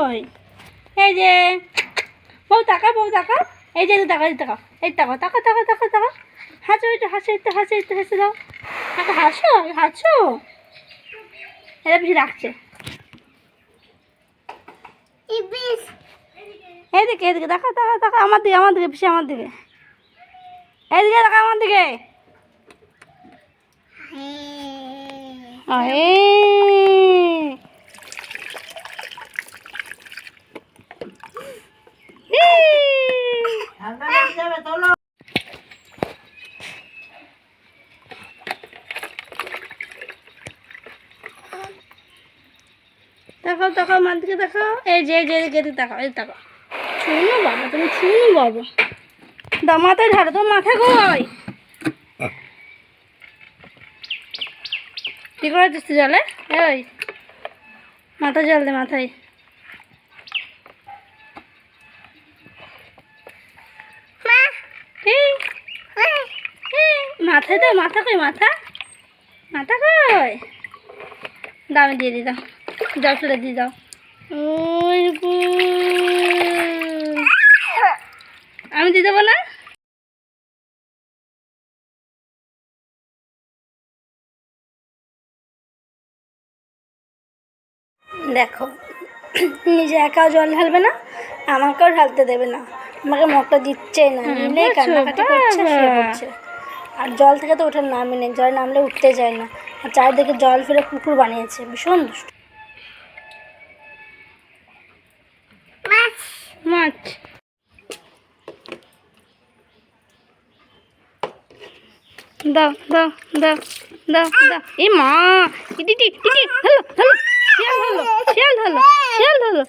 কই? এই যে বউ টাকা বউ টাকা এই যে এই টাকা এই টাকা টাকা টাকা টাকা টাকা হাসো একটু হাসো একটু হাসো একটু হাসে দাও। টাকা হাসো হাসো এটা বেশি রাখছে। এইদিকে এদিকে দেখা দেখা দেখা আমার দিকে আমার দিকে পিছিয়ে আমার দিকে। এইদিকে দেখা আমার দিকে আরে এই যে যে দেখাও এই দেখাও শুনো বাবা, তুমি শুনো বাবা। দা মাথায় ঢালো তোমার মাথা কই? কি করে দিচ্ছি জলে? ওই মাথা জল দে, মাথায়। মাথায় দাও মাথা কই মাথা? মাথা কই? দাও দিয়ে দিই দাও। জল ফেলে দিয়ে দাও। আমি দিয়ে দেবো না? দেখো নিজে একাও জল ঢালবে না আমাকেও ঢালতে দেবে না। আমাকে মগটা দিচ্ছেই না নিলে কান্নাকাটি করছে। আর জল থেকে তো ওঠার নামই নেই জল নামলে উঠতে যায় না। আর চারিদিকে জল ফেলে পুকুর বানিয়েছে ভীষণ দুষ্ট। মাছ। দাও দাও দাও দাও দাও। এই মা টিটি টিটি হ্যালো হ্যালো শিয়াল হলো শিয়াল হলো শিয়াল হলো।